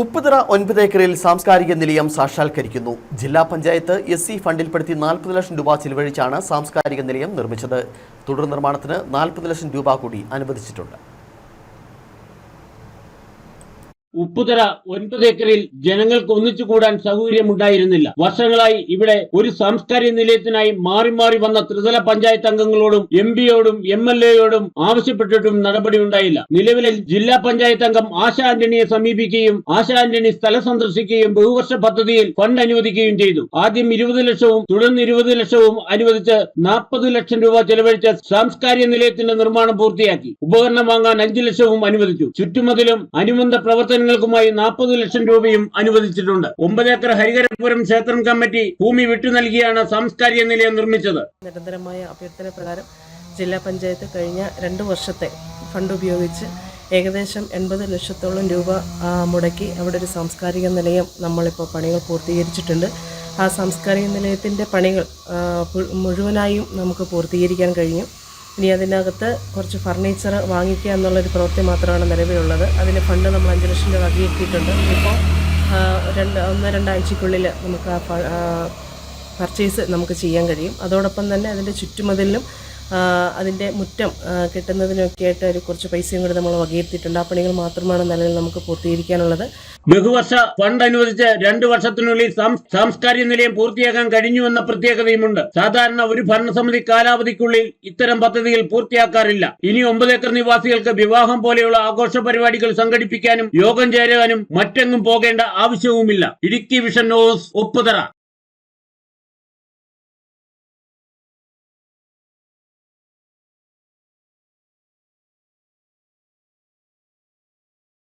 ഉപ്പുതറ ഒൻപത് ഏക്കറിൽ സാംസ്കാരിക നിലയം സാക്ഷാത്കരിക്കുന്നു. ജില്ലാ പഞ്ചായത്ത് എസ് സി ഫണ്ടിൽപ്പെടുത്തി നാൽപ്പത് ലക്ഷം രൂപ ചിലവഴിച്ചാണ് സാംസ്കാരിക നിലയം നിർമ്മിച്ചത്. തുടർ നിർമ്മാണത്തിന് നാൽപ്പത് ലക്ഷം രൂപ കൂടി അനുവദിച്ചിട്ടുണ്ട്. ഉപ്പുതറ ഒൻപത് ഏക്കറിൽ ജനങ്ങൾക്ക് ഒന്നിച്ചു കൂടാൻ സൗകര്യമുണ്ടായിരുന്നില്ല. വർഷങ്ങളായി ഇവിടെ ഒരു സാംസ്കാരിക നിലയത്തിനായി മാറി മാറി വന്ന ത്രിതല പഞ്ചായത്ത് അംഗങ്ങളോടും എം പിയോടും എം എൽ എയോടും ആവശ്യപ്പെട്ടിട്ടും നടപടി ഉണ്ടായില്ല നിലവിലെ ജില്ലാ പഞ്ചായത്ത് അംഗം ആശ ആന്റണിയെ സമീപിക്കുകയും ആശ ആന്റണി സ്ഥലം സന്ദർശിക്കുകയും ബഹുവർഷ പദ്ധതിയിൽ ഫണ്ട് അനുവദിക്കുകയും ചെയ്തു. ആദ്യം ഇരുപത് ലക്ഷവും തുടർന്ന് ഇരുപത് ലക്ഷവും അനുവദിച്ച് നാൽപ്പത് ലക്ഷം രൂപ ചെലവഴിച്ച സാംസ്കാരിക നിലയത്തിന്റെ നിർമ്മാണം പൂർത്തിയാക്കി. ഉപകരണം വാങ്ങാൻ അഞ്ചു ലക്ഷവും അനുവദിച്ചു. ചുറ്റുമതിലും അനുബന്ധ പ്രവർത്തനങ്ങൾക്കുമായി നാൽപ്പത് ലക്ഷം രൂപയും അനുവദിച്ചിട്ടുണ്ട്. ഒമ്പത് ഏക്കർ ഹരിഹരപുരം ക്ഷേത്രം കമ്മിറ്റി ഭൂമി വിട്ടു നൽകിയാണ് സാംസ്കാരിക നിലയം നിർമ്മിച്ചത്. നിരന്തരമായ അഭ്യർത്ഥന പ്രകാരം ജില്ലാ പഞ്ചായത്ത് കഴിഞ്ഞ രണ്ട് വർഷത്തെ ഫണ്ട് ഉപയോഗിച്ച് ഏകദേശം എൺപത് ലക്ഷത്തോളം രൂപ മുടക്കി അവിടെ ഒരു സാംസ്കാരിക നിലയം നമ്മളിപ്പോൾ പണികൾ പൂർത്തീകരിച്ചിട്ടുണ്ട്. ആ സാംസ്കാരിക നിലയത്തിന്റെ പണികൾ മുഴുവനായും നമുക്ക് പൂർത്തീകരിക്കാൻ കഴിഞ്ഞു. ഇനി അതിനകത്ത് കുറച്ച് ഫർണിച്ചർ വാങ്ങിക്കുക എന്നുള്ളൊരു പ്രവൃത്തി മാത്രമാണ് നിലവിലുള്ളത്. അതിന് ഫണ്ട് നമ്മൾ അഞ്ച് ലക്ഷം രൂപ വകയിരുത്തിയിട്ടുണ്ട്. ഇപ്പോൾ രണ്ട് ഒന്ന് രണ്ടാഴ്ചക്കുള്ളിൽ നമുക്ക് ആ പർച്ചേസ് നമുക്ക് ചെയ്യാൻ കഴിയും. അതോടൊപ്പം തന്നെ അതിന്റെ ചുറ്റുമതിലും അതിന്റെ മുറ്റം കിട്ടുന്നതിനൊക്കെയായിട്ട് ഒരു കുറച്ച് പൈസയും കൂടി നമ്മൾ വകയിരുത്തിയിട്ടുണ്ട്. ആ പണികൾ മാത്രമാണ് നിലവിൽ നമുക്ക് പൂർത്തീകരിക്കാനുള്ളത്. ബഹുവർഷ ഫണ്ട് അനുവദിച്ച് രണ്ട് വർഷത്തിനുള്ളിൽ സാംസ്കാരിക നിലയം പൂർത്തിയാക്കാൻ കഴിഞ്ഞുവെന്ന പ്രത്യേകതയുമുണ്ട്. സാധാരണ ഒരു ഭരണസമിതി കാലാവധിക്കുള്ളിൽ ഇത്തരം പദ്ധതികൾ പൂർത്തിയാക്കാറില്ല. ഇനി ഒമ്പത് ഏക്കർ നിവാസികൾക്ക് വിവാഹം പോലെയുള്ള ആഘോഷ പരിപാടികൾ സംഘടിപ്പിക്കാനും യോഗം ചേരാനും മറ്റെങ്ങും പോകേണ്ട ആവശ്യവുമില്ല. Idukki vision news Upputhara.